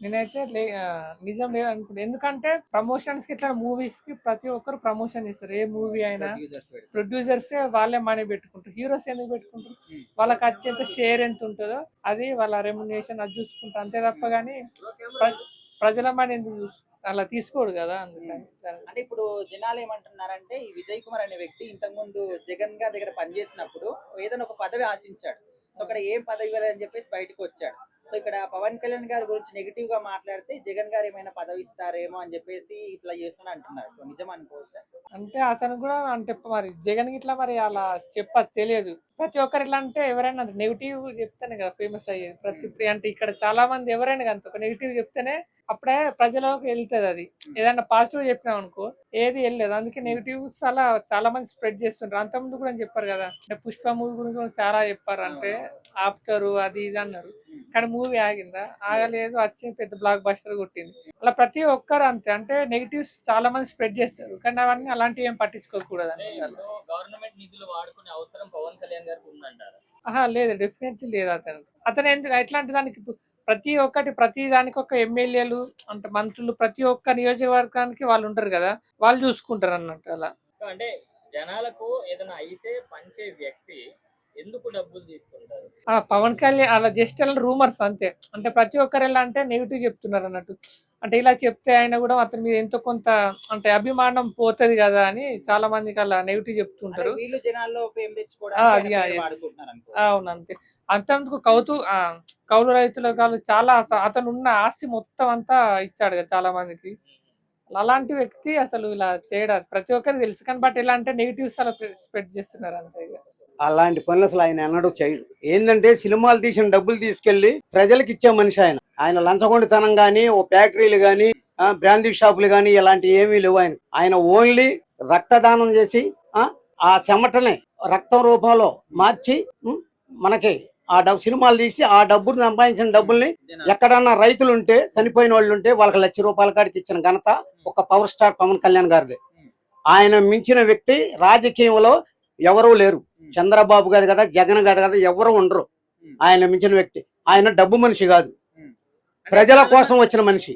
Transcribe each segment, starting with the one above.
నేనైతే లే నిజం లేదు అనుకుంటా. ఎందుకంటే ప్రమోషన్స్కి ఇట్లా మూవీస్కి ప్రతి ఒక్కరు ప్రమోషన్ చేస్తారు. ఏ మూవీ అయినా ప్రొడ్యూసర్స్ వాళ్ళే మనీ పెట్టుకుంటారు. హీరోస్ ఎందుకు పెట్టుకుంటారు? Hmm. వాళ్ళకి వచ్చేంత షేర్ ఎంత ఉంటుందో అది వాళ్ళ రెమ్యునేషన్ అది చూసుకుంటారు అంతే తప్ప కానీ ప్రజల మనీ ఎందుకు చూస్ అలా తీసుకోడు కదా అందుకని అంటే ఇప్పుడు జనాలు ఏమంటున్నారంటే ఈ విజయ్ కుమార్ అనే వ్యక్తి ఇంతకు ముందు జగన్ గారి దగ్గర పనిచేసినప్పుడు ఏదైనా ఒక పదవి ఆశించాడు. సో అక్కడ ఏం పదవి ఇవ్వాలని చెప్పేసి బయటకు వచ్చాడు. సో ఇక్కడ పవన్ కళ్యాణ్ గారి గురించి నెగిటివ్గా మాట్లాడితే జగన్ గారు ఏమైనా పదవి ఇస్తారేమో అని చెప్పేసి ఇట్లా చేస్తున్నా అంటున్నారు. సో నిజం అనుకోవచ్చా? అంటే అతను కూడా అంటే మరి జగన్ ఇట్లా మరి అలా చెప్పదు తెలియదు. ప్రతి ఒక్కరు ఇట్లా అంటే ఎవరైనా నెగిటివ్ చెప్తేనే కదా ఫేమస్ అయ్యేది. ప్రతి అంటే ఇక్కడ చాలా మంది ఎవరైనా కానీ ఒక నెగిటివ్ చెప్తేనే అప్పుడే ప్రజలకు వెళ్తుంది అది. ఏదైనా పాజిటివ్ చెప్పినాం అనుకో ఏది వెళ్ళలేదు. అందుకే నెగిటివ్స్ అలా చాలా మంది స్ప్రెడ్ చేస్తుంటారు అంతకుముందు కూడా చెప్పారు కదా అంటే పుష్ప మూవీ గురించి చాలా చెప్పారు. అంటే ఆపుతారు అది ఇది అన్నారు. కానీ మూవీ ఆగిందా? ఆగలేదు వచ్చి పెద్ద బ్లాక్ బస్టర్ కొట్టింది. అలా ప్రతి ఒక్కరు అంతే. అంటే నెగిటివ్స్ చాలా మంది స్ప్రెడ్ చేస్తారు. కానీ అవన్నీ అలాంటివి ఏం పట్టించుకోకూడదు గవర్నమెంట్ నిధులు వాడుకునే అవసరం పవన్ కళ్యాణ్ గారికి ఉందంటారు? ఆహా లేదు డెఫినెట్లీ లేదు అతను అతను ఎందుకు ఎట్లాంటి దానికి ప్రతి ఒక్కటి ప్రతి దానికి ఒక ఎమ్మెల్యేలు అంటే మంత్రులు ప్రతి ఒక్క నియోజకవర్గానికి వాళ్ళు ఉంటారు కదా. వాళ్ళు చూసుకుంటారు అన్నట్టు అలా. అంటే జనాలకు ఏదైనా అయితే పంచే వ్యక్తి ఎందుకు డబ్బులు తీసుకుంటారు? ఆ పవన్ కళ్యాణ్ అలా జస్ట్ అలా రూమర్స్ అంతే. అంటే ప్రతి ఒక్కరు ఎలా అంటే నెగిటివ్ చెప్తున్నారు అన్నట్టు. అంటే ఇలా చెప్తే ఆయన కూడా అతని మీద ఎంతో కొంత అంటే అభిమానం పోతది కదా అని చాలా మందికి అలా నెగిటివ్ చెప్తుంటారు. వీళ్ళు జనాల్లో ఫేమ్ ఆ, అది, తెచ్చుకోవడానికి ఆయన ఆ, పేరు yes. వాడుకుంటున్నారు అనుకో అవును అంతే అంతేందుకు కౌతు కౌలు రైతులు కాదు చాలా అతను ఉన్న ఆస్తి మొత్తం అంతా ఇచ్చాడు కదా చాలా మందికి. అలాంటి వ్యక్తి అసలు ఇలా చేయడం ప్రతి ఒక్కరికి తెలుసు. కానీ బట్ ఎలా అంటే నెగిటివ్స్ అలా స్ప్రెడ్ చేస్తున్నారు అంతే ఇక. అలాంటి పనులు అసలు ఆయన ఎన్నడూ చేయడు. ఏంటంటే సినిమాలు తీసిన డబ్బులు తీసుకెళ్ళి ప్రజలకు ఇచ్చే మనిషి ఆయన. ఆయన లంచగొండితనం కానీ ఓ ఫ్యాక్టరీలు కానీ బ్రాండీ షాపులు కానీ ఇలాంటివి ఏమీ లేవు ఆయన. ఆయన ఓన్లీ రక్తదానం చేసి ఆ, ఆ చెమటని రక్తం రూపంలో మార్చి మనకి ఆ డబ్బు సినిమాలు తీసి ఆ డబ్బులు సంపాదించిన డబ్బుల్ని ఎక్కడన్నా రైతులు ఉంటే చనిపోయిన వాళ్ళు ఉంటే వాళ్ళకి లక్ష రూపాయల కాడికి ఇచ్చిన ఘనత ఒక పవర్ స్టార్ పవన్ కళ్యాణ్ గారిది. ఆయన మించిన వ్యక్తి రాజకీయంలో ఎవరూ లేరు. చంద్రబాబు గారు కదా జగన్ గారు కదా ఎవరు ఉండరు. ఆయన మించిన వ్యక్తి. ఆయన డబ్బు మనిషి కాదు. ప్రజల కోసం వచ్చిన మనిషి.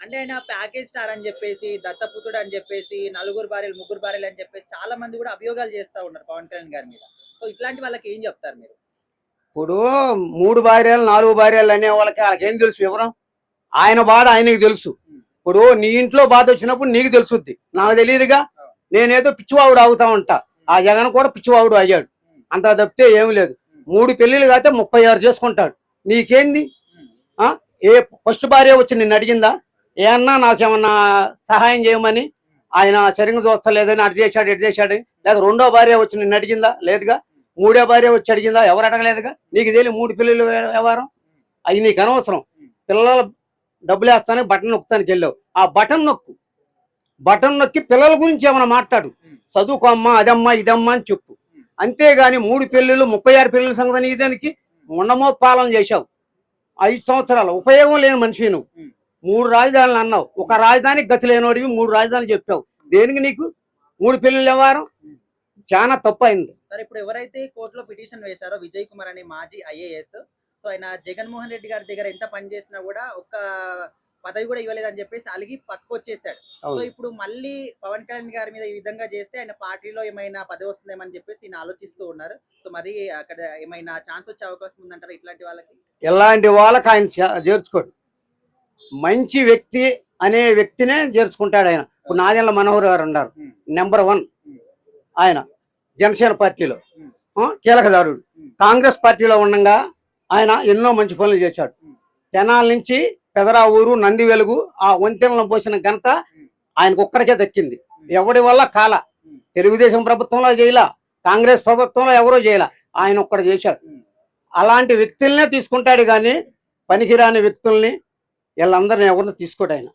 అంటే ఆయన ప్యాకేజ్ స్టార్ అని చెప్పేసి దత్తపుత్రుడు అని చెప్పేసి నలుగురు భార్యలు ముగ్గురు భార్యలు అని చెప్పేసి చాలా మంది కూడా అభియోగాలు చేస్తా ఉన్నారు పవన్ కళ్యాణ్ గారి మీద. సో ఇట్లాంటి వాళ్ళకి ఏం చెప్తారు మీరు? ఇప్పుడు మూడు భార్యలు నాలుగు భార్యలు అనే వాళ్ళకి వాళ్ళకి ఏం తెలుసు వివరం? ఆయన బాధ ఆయనకి తెలుసు. ఇప్పుడు నీ ఇంట్లో బాధ వచ్చినప్పుడు నీకు తెలుసుద్ది. నాకు తెలియదుగా నేనేదో పిచ్చివావుడు అవుతా ఉంటా. ఆ జగన్ కూడా పిచ్చివాడు అయ్యాడు. అంత తప్పితే ఏమి లేదు. మూడు పెళ్ళిళ్ళు కాతే ముప్పై ఆరు చేసుకుంటాడు. నీకేంది? ఏ ఫస్ట్ భార్య వచ్చి నిన్ను అడిగిందా? ఏమన్నా నాకేమన్నా సహాయం చేయమని? ఆయన సరిగ్గా చూస్తలేదని అటు చేశాడు ఎటు చేశాడు లేదా రెండో భార్య వచ్చి నిన్ను అడిగిందా? లేదుగా. మూడో భార్య వచ్చి అడిగిందా? ఎవరు అడగలేదుగా? నీకు తెలియ మూడు పిల్లలు వ్యవహారం? అవి నీకు అనవసరం. పిల్లలు డబ్బులు వేస్తానికి బటన్ నొక్కుతానికి వెళ్ళావు. ఆ బటన్ నొక్కు. బటన్ నొక్కి పిల్లల గురించి ఏమైనా మాట్లాడు. చదువుకో అమ్మా అదమ్మా ఇదమ్మా అని చెప్పు. అంతేగాని మూడు పెళ్ళిళ్ళు ముప్పై ఆరు పెళ్ళిళ్ళ సంగతి దానికి? ఉండమో పాలన చేశావు. ఐదు సంవత్సరాలు. ఉపయోగం లేని మనిషి నువ్వు. మూడు రాజధానులు అన్నావు. ఒక రాజధానికి గతి లేనోడివి మూడు రాజధానులు చెప్పావు. దేనికి నీకు? మూడు పెళ్ళిళ్ళ వ్యవహారం చాలా తప్పు అయింది సరే ఇప్పుడు ఎవరైతే కోర్టులో పిటిషన్ వేశారో విజయ్ కుమార్ అనే మాజీ ఐఏఎస్ సో ఆయన జగన్మోహన్ రెడ్డి గారి దగ్గర ఎంత పని చేసినా కూడా ఒక్క పదవి కూడా ఇవ్వలేదని చెప్పేసి అలిగి పక్కకు వచ్చేసాడు సో. ఇప్పుడు మళ్ళీ పవన్ కళ్యాణ్ గారి మీద ఈ విధంగా చేస్తే ఆయన పార్టీలో ఏమైనా పదవి వస్తుందేమని చెప్పేసి ఈయన ఆలోచిస్తూ ఉన్నారు. సో మరి అక్కడ ఏమైనా ఛాన్స్ వచ్చే అవకాశం ఉందంటారా ఇట్లాంటి వాళ్ళకి? ఇలాంటి వాళ్ళకి ఆయన చేర్చుకోడు. మంచి వ్యక్తి అనే వ్యక్తినే చేర్చుకుంటాడు ఆయన. ఇప్పుడు నాదెండ్ల మనోహర్ గారు ఉన్నారు. Number one. ఆయన జనసేన పార్టీలో. కీలకదారుడు. కాంగ్రెస్ పార్టీలో ఉండగా ఆయన ఎన్నో మంచి పనులు చేశాడు. తెనాల నుంచి పెదరా ఊరు నంది వెలుగు ఆ వంతెనలను పోసిన ఘనత ఆయనకు ఒక్కడికే దక్కింది. ఎవడి వల్ల కాల? తెలుగుదేశం ప్రభుత్వంలో చేయలా? కాంగ్రెస్ ప్రభుత్వంలో ఎవరో చేయలా? ఆయన ఒక్కడ చేశారు అలాంటి వ్యక్తులనే తీసుకుంటాడు కానీ పనికిరాని వ్యక్తుల్ని వీళ్ళందరిని ఎవరిని తీసుకోడు ఆయన.